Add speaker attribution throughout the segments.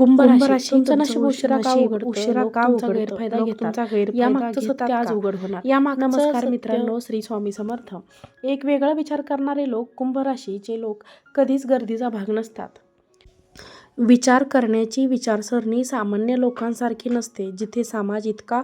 Speaker 1: कुंभ राशी तुमचं नशीब उशिरा का उघडतं?
Speaker 2: उशिरा का
Speaker 1: घेतात.
Speaker 2: घेतात
Speaker 1: सत्य आज? उघड होणार
Speaker 2: यामागचं
Speaker 1: नमस्कार मित्रांनो श्री स्वामी समर्थ एक वेगळा विचार करणारे लोक कुंभ राशीचे लोक कधीच गर्दीचा भाग नसतात विचार करण्याची विचारसरणी सामान्य लोकांसारखी नसते जिथे समाज इतका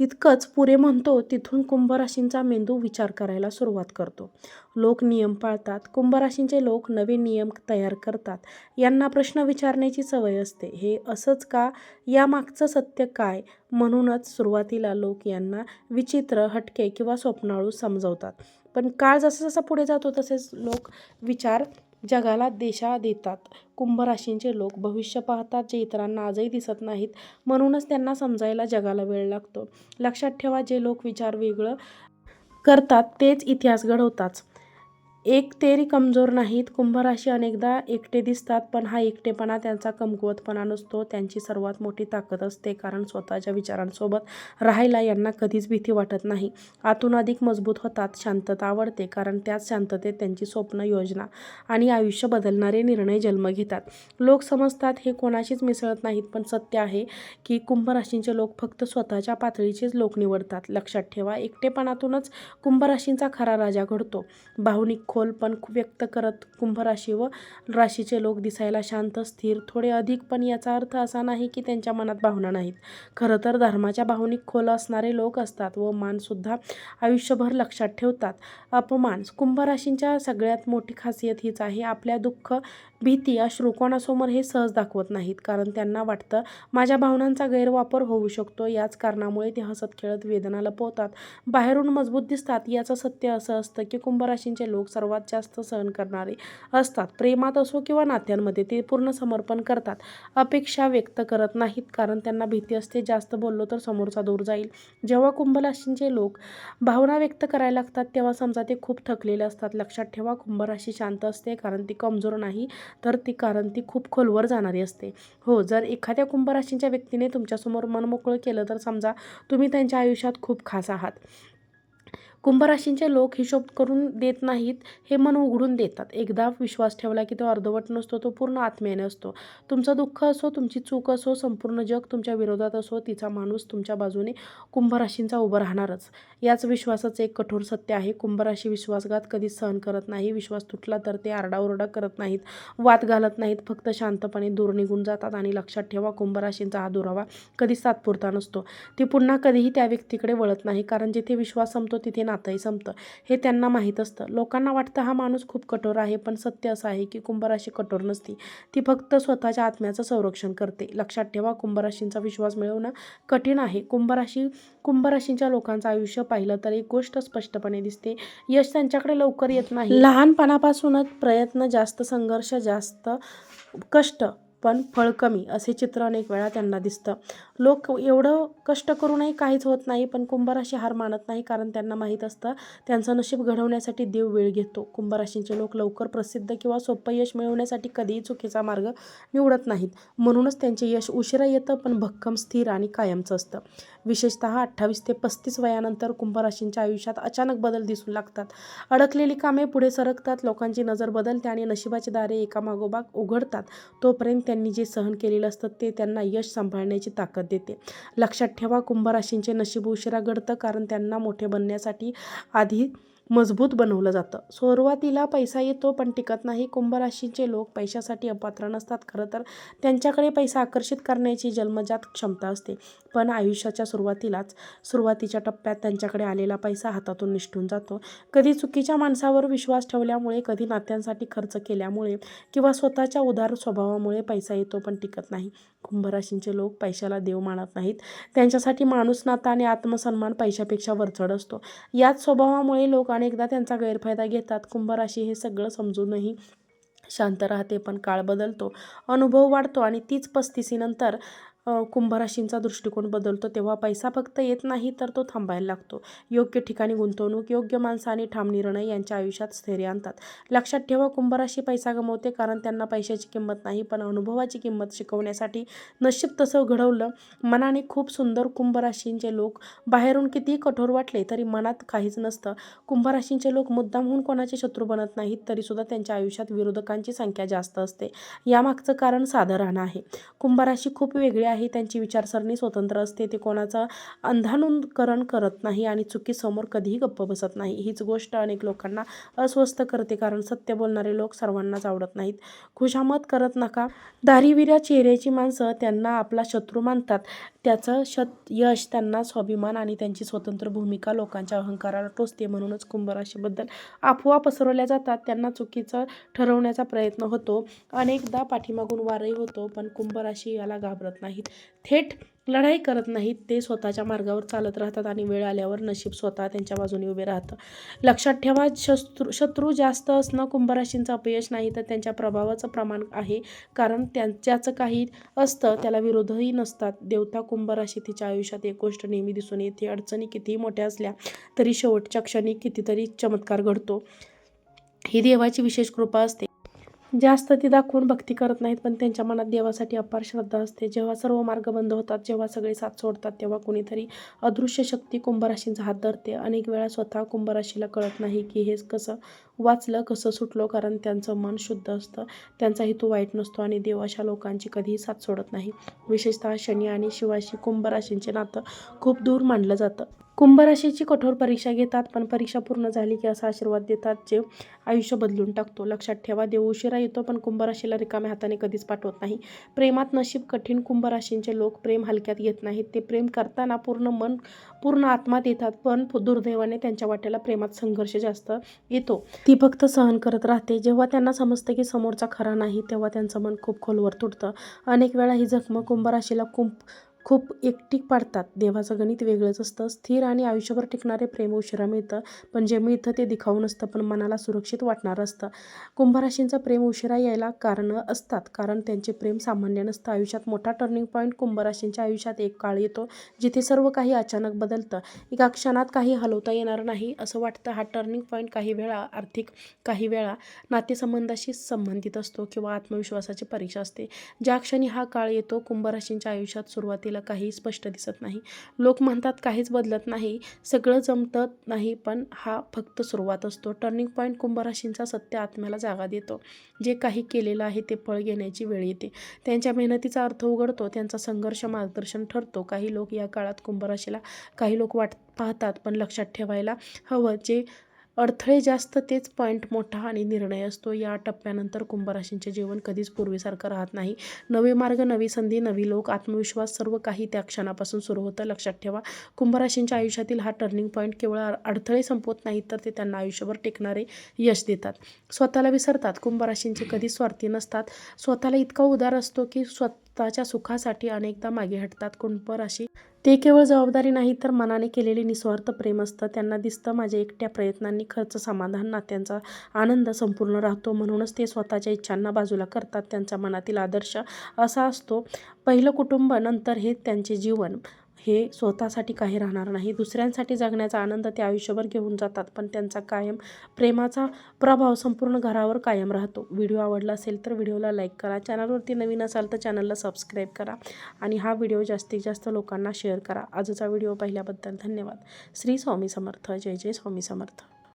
Speaker 1: इतकंच पुरे म्हणतो तिथून कुंभराशींचा मेंदू विचार करायला सुरुवात करतो. लोक नियम पाळतात. कुंभराशींचे लोक नवे नियम तयार करतात. यांना प्रश्न विचारण्याची सवय असते. हे असंच का? यामागचं सत्य काय? म्हणूनच सुरुवातीला लोक यांना विचित्र हटके किंवा स्वप्नाळू समजवतात. पण काळ जसं जसा पुढे जातो तसेच लोक विचार जगाला दिशा देतात. कुंभ राशींचे लोक भविष्य पाहतात जे इतरांना आजही दिसत नाहीत म्हणूनच त्यांना समजायला जगाला वेळ लागतो. लक्षात ठेवा जे लोक विचार वेगळं करतात तेच इतिहास घडवतात एक तेरी कमजोर नाहीत. कुंभराशी अनेकदा एकटे दिसतात पण हा एकटेपणा त्यांचा कमकुवतपणा नसतो. त्यांची सर्वात मोठी ताकद असते कारण स्वतःच्या विचारांसोबत राहायला यांना कधीच भीती वाटत नाही. आतून अधिक मजबूत होतात शांतता आवडते कारण त्याच शांततेत त्यांची स्वप्न योजना आणि आयुष्य बदलणारे निर्णय जन्म घेतात. लोक समजतात हे कोणाशीच मिसळत नाहीत पण सत्य आहे की कुंभराशींचे लोक फक्त स्वतःच्या पातळीचेच लोक निवडतात. लक्षात ठेवा एकटेपणातूनच कुंभराशींचा खरा राजा घडतो. भावनिक खोल पण व्यक्त करत कुंभ राशी व राशीचे लोक दिसायला शांत स्थिर थोडे अधिक. पण याचा अर्थ असा नाही की त्यांच्या मनात भावना नाहीत. खरं तर धर्माच्या भावनिक खोल असणारे लोक असतात व मानसुद्धा आयुष्यभर लक्षात ठेवतात. अपमान कुंभ राशींच्या सगळ्यात मोठी खासियत हीच आहे. आपल्या दुःख भीती अश्रू कोणासमोर हे सहज दाखवत नाहीत. कारण त्यांना वाटतं माझ्या भावनांचा गैरवापर होऊ शकतो. याच कारणामुळे ते हसत खेळत वेदना लपवतात. बाहेरून मजबूत दिसतात. याचं सत्य असं असतं की कुंभराशींचे लोक सर्वात जास्त सहन करणारे असतात. प्रेमात असो किंवा नात्यांमध्ये ते पूर्ण समर्पण करतात. अपेक्षा व्यक्त करत नाहीत. कारण त्यांना भीती असते. जास्त बोललो तर समोरचा दूर जाईल. जेव्हा कुंभराशींचे लोक भावना व्यक्त करायला लागतात तेव्हा समजा ते खूप थकलेले असतात. लक्षात ठेवा कुंभराशी शांत असते. कारण ती कमजोर नाही. तर ती कारण ती खूप खोलवर जाणारी असते. हो जर एखाद्या कुंभराशींच्या व्यक्तीने तुमच्यासमोर मनमोकळं केलं तर समजा तुम्ही त्यांच्या आयुष्यात खूप खास आहात. कुंभराशींचे लोक हिशोब करून देत नाहीत हे मन उघडून देतात. एकदा विश्वास ठेवला की तो अर्धवट नसतो तो पूर्ण आत्म्याने असतो. तुमचं दुःख असो तुमची चूक असो संपूर्ण जग तुमच्या विरोधात असो तिचा माणूस तुमच्या बाजूने कुंभराशींचा उभं राहणारच. याच विश्वासाचं एक कठोर सत्य आहे. कुंभराशी विश्वासघात कधीच सहन करत नाही. विश्वास तुटला तर ते आरडाओरडा करत नाहीत वाद घालत नाहीत फक्त शांतपणे दूर निघून जातात आणि लक्षात ठेवा कुंभराशींचा हा दुरावा कधीच तात्पुरता नसतो. ती पुन्हा कधीही त्या व्यक्तीकडे वळत नाही कारण जिथे विश्वास संपतो तिथे नातंही संपतं. हे त्यांना माहीत असतं. लोकांना वाटतं हा माणूस खूप कठोर आहे पण सत्य असं आहे की कुंभराशी कठोर नसती. ती फक्त स्वतःच्या आत्म्याचं संरक्षण करते. लक्षात ठेवा कुंभराशींचा विश्वास मिळवणं कठीण आहे. कुंभराशी कुंभराशींच्या लोकांचं आयुष्य पाहिलं तर एक गोष्ट स्पष्टपणे दिसते. यश त्यांच्याकडे लवकर येत नाही. लहानपणापासूनच प्रयत्न जास्त संघर्ष जास्त कष्ट पण फळ कमी असे चित्र अनेक वेळा त्यांना दिसतं. लोक एवढं कष्ट करूनही काहीच होत नाही पण कुंभराशी हार मानत नाही कारण त्यांना माहीत असतं त्यांचं नशीब घडवण्यासाठी देव वेळ घेतो. कुंभराशींचे लोक लवकर प्रसिद्ध किंवा सोपं यश मिळवण्यासाठी कधीही चुकीचा मार्ग निवडत नाहीत. म्हणूनच त्यांचे यश उशिरा येतं पण भक्कम स्थिर आणि कायमचं असतं. विशेषतः अठ्ठावीस ते पस्तीस वयानंतर कुंभराशींच्या आयुष्यात अचानक बदल दिसू लागतात. अडकलेली कामे पुढे सरकतात लोकांची नजर बदलते आणि नशिबाची दारे एकामागोबाग उघडतात. तोपर्यंत त्यांनी जे सहन केलेलं असतं ते त्यांना यश सांभाळण्याची ताकद देते. लक्षात ठेवा कुंभराशींचे नशीब उशिरा घडतं कारण त्यांना मोठे बनण्यासाठी आधी मजबूत बनवलं जातं. सुरुवातीला पैसा येतो पण टिकत नाही. कुंभराशीचे लोक पैशासाठी अपात्र नसतात. खरं तर त्यांच्याकडे पैसा आकर्षित करण्याची जन्मजात क्षमता असते. पण आयुष्याच्या सुरुवातीलाच सुरुवातीच्या टप्प्यात त्यांच्याकडे आलेला पैसा हातातून निष्ठून जातो. कधी चुकीच्या माणसावर विश्वास ठेवल्यामुळे कधी नात्यांसाठी खर्च केल्यामुळे किंवा स्वतःच्या उदार स्वभावामुळे पैसा येतो पण टिकत नाही. कुंभराशींचे लोक पैशाला देव मानत नाहीत. त्यांच्यासाठी माणूस नाता आणि आत्मसन्मान पैशापेक्षा वरचढ असतो. याच स्वभावामुळे लोक अनेकदा त्यांचा गैरफायदा घेतात. कुंभराशी हे सगळं समजूनही शांत राहते पण काळ बदलतो. अनुभव वाढतो आणि तीच पस्तीसीनंतर कुंभराशींचा दृष्टिकोन बदलतो तेव्हा पैसा फक्त येत नाही तर तो थांबायला लागतो. योग्य ठिकाणी गुंतवणूक योग्य माणसं आणि ठाम निर्णय यांच्या आयुष्यात स्थैर्य आणतात. लक्षात ठेवा कुंभराशी पैसा गमवते कारण त्यांना पैशाची किंमत नाही पण अनुभवाची किंमत शिकवण्यासाठी नशीब तसं घडवलं. मनाने खूप सुंदर कुंभराशींचे लोक बाहेरून कितीही कठोर वाटले तरी मनात काहीच नसतं. कुंभराशींचे लोक मुद्दामहून कोणाचे शत्रू बनत नाहीत तरीसुद्धा त्यांच्या आयुष्यात विरोधकांची संख्या जास्त असते. यामागचं कारण साधारण आहे. कुंभराशी खूप वेगळी आहे त्यांची विचारसरणी स्वतंत्र असते ते कोणाचं अंधानुकरण करत नाही आणि चुकीसमोर कधीही गप्प बसत नाही. हीच गोष्ट अनेक लोकांना अस्वस्थ करते कारण सत्य बोलणारे लोक सर्वांनाच आवडत नाहीत. खुशामत करत नका. दारिविऱ्या चेहऱ्याची माणसं त्यांना आपला शत्रू मानतात. त्याचं शत यश त्यांना स्वाभिमान आणि त्यांची स्वतंत्र भूमिका लोकांच्या अहंकाराला टोचते म्हणूनच कुंभराशीबद्दल अफवा पसरवल्या जातात. त्यांना चुकीचं ठरवण्याचा प्रयत्न होतो. अनेकदा पाठीमागून वारही होतो पण कुंभराशी याला घाबरत नाही नाहीत. थेट लढाई करत नाहीत ते स्वतःच्या मार्गावर चालत राहतात आणि वेळ आल्यावर नशीब स्वतः त्यांच्या बाजूने उभे राहतं. लक्षात ठेवा शत्रू शत्रू जास्त असणं कुंभराशींचं अपयश नाही तर त्यांच्या प्रभावाचं प्रमाण आहे. कारण त्यांच्याचं काही असतं त्याला विरोधही नसतात. देवता कुंभराशी तिच्या आयुष्यात एक गोष्ट नेहमी दिसून येते. अडचणी कितीही मोठ्या असल्या तरी शेवटच्या क्षणी कितीतरी चमत्कार घडतो. ही देवाची विशेष कृपा असते. जास्त ती दाखवून भक्ती करत नाहीत पण त्यांच्या मनात देवासाठी अपार श्रद्धा असते. जेव्हा सर्व मार्ग बंद होतात जेव्हा सगळे साथ सोडतात तेव्हा कुणीतरी अदृश्य शक्ती कुंभराशींचा हात धरते. अनेक वेळा स्वतः कुंभराशीला कळत नाही की हे कसं वाचलं कसं सुटलो कारण त्यांचं मन शुद्ध असतं. त्यांचा हेतू वाईट नसतो आणि देव अशा लोकांची कधीही साथ सोडत नाही. विशेषतः शनी आणि शिवाशी कुंभराशींचे नातं खूप दूर मानलं जातं. कुंभराशीची कठोर परीक्षा घेतात पण परीक्षा पूर्ण झाली की असा आशीर्वाद देतात जे आयुष्य बदलून टाकतो. लक्षात ठेवा देव उशिरा येतो पण कुंभराशीला रिकाम्या हाताने कधीच पाठवत नाही. प्रेमात नशीब कठीण कुंभराशींचे लोक प्रेम हलक्यात घेत नाहीत. ते प्रेम करताना पूर्ण मन पूर्ण आत्मात येतात पण दुर्दैवाने त्यांच्या वाट्याला प्रेमात संघर्ष जास्त येतो. ती फक्त सहन करत राहते. जेव्हा त्यांना समजतं की समोरचा खरा नाही तेव्हा त्यांचं मन खूप खोलवर तुटतं. अनेक वेळा ही जखम कुंभराशीला कुंभ खूप एकटीक पाडतात. देवाचं गणित वेगळंच असतं. स्थिर आणि आयुष्यभर टिकणारे प्रेम उशिरा मिळतं. पण जे मिळतं ते दिखाऊ नसतं पण मनाला सुरक्षित वाटणारं असतं. कुंभराशींचं प्रेम उशिरा यायला कारणं असतात. कारण त्यांचे प्रेम सामान्य नसतं. आयुष्यात मोठा टर्निंग पॉईंट कुंभराशींच्या आयुष्यात एक काळ येतो जिथे सर्व काही अचानक बदलतं. एका क्षणात काही हलवता येणार नाही असं वाटतं. हा टर्निंग पॉईंट काही वेळा आर्थिक काही वेळा नातेसंबंधाशी संबंधित असतो किंवा आत्मविश्वासाची परीक्षा असते. ज्या क्षणी हा काळ येतो कुंभराशींच्या आयुष्यात सुरुवातीला काही स्पष्ट दिसत नाही. लोक म्हणतात काहीच बदलत नाही. सगळं जमतं नाही पण हा फक्त सुरुवात असतो. टर्निंग पॉईंट कुंभराशींचा सत्य आत्म्याला जागा देतो. जे काही केलेलं आहे ते फळ घेण्याची वेळ येते. त्यांच्या मेहनतीचा अर्थ उघडतो त्यांचा संघर्ष मार्गदर्शन ठरतो. काही लोक या काळात कुंभराशीला काही लोक वाट पाहतात पण लक्षात ठेवायला हवं. जे अडथळे जास्त तेच पॉईंट मोठा आणि निर्णय असतो. या टप्प्यानंतर कुंभराशींचे जीवन कधीच पूर्वीसारखं राहत नाही. नवे मार्ग नवी संधी नवी लोक आत्मविश्वास सर्व काही त्या क्षणापासून सुरू होतं. लक्षात ठेवा कुंभराशींच्या आयुष्यातील हा टर्निंग पॉईंट केवळ अडथळे संपवत नाहीत तर ते त्यांना आयुष्यभर टिकणारे यश देतात. स्वतःला विसरतात. कुंभराशींचे कधी स्वार्थी नसतात. स्वतःला इतका उदार असतो की स्वतःच्या सुखासाठी अनेकदा मागे हटतात. कुंभराशी ते केवळ जबाबदारी नाही तर मनाने केलेले निस्वार्थ प्रेम असतं. त्यांना दिसतं माझ्या एकट्या प्रयत्नांनी खर्च समाधान नात्यांचा आनंद संपूर्ण राहतो. म्हणूनच ते स्वतःच्या इच्छांना बाजूला करतात. त्यांच्या मनातील आदर्श असा असतो. पहिलं कुटुंब नंतर हे त्यांचे जीवन. हे स्वतःसाठी काही राहणार नाही. दुसऱ्यांसाठी जगण्याचा आनंद ते आयुष्यभर घेऊन जातात पण त्यांचा कायम प्रेमाचा प्रभाव संपूर्ण घरावर कायम राहतो. व्हिडिओ आवडला असेल तर व्हिडिओला लाईक करा. चॅनलवरती नवीन असाल तर चॅनलला सबस्क्राईब करा आणि हा व्हिडिओ जास्तीत जास्त लोकांना शेअर करा. आजचा व्हिडिओ पाहिल्याबद्दल धन्यवाद. श्री स्वामी समर्थ. जय जय स्वामी समर्थ.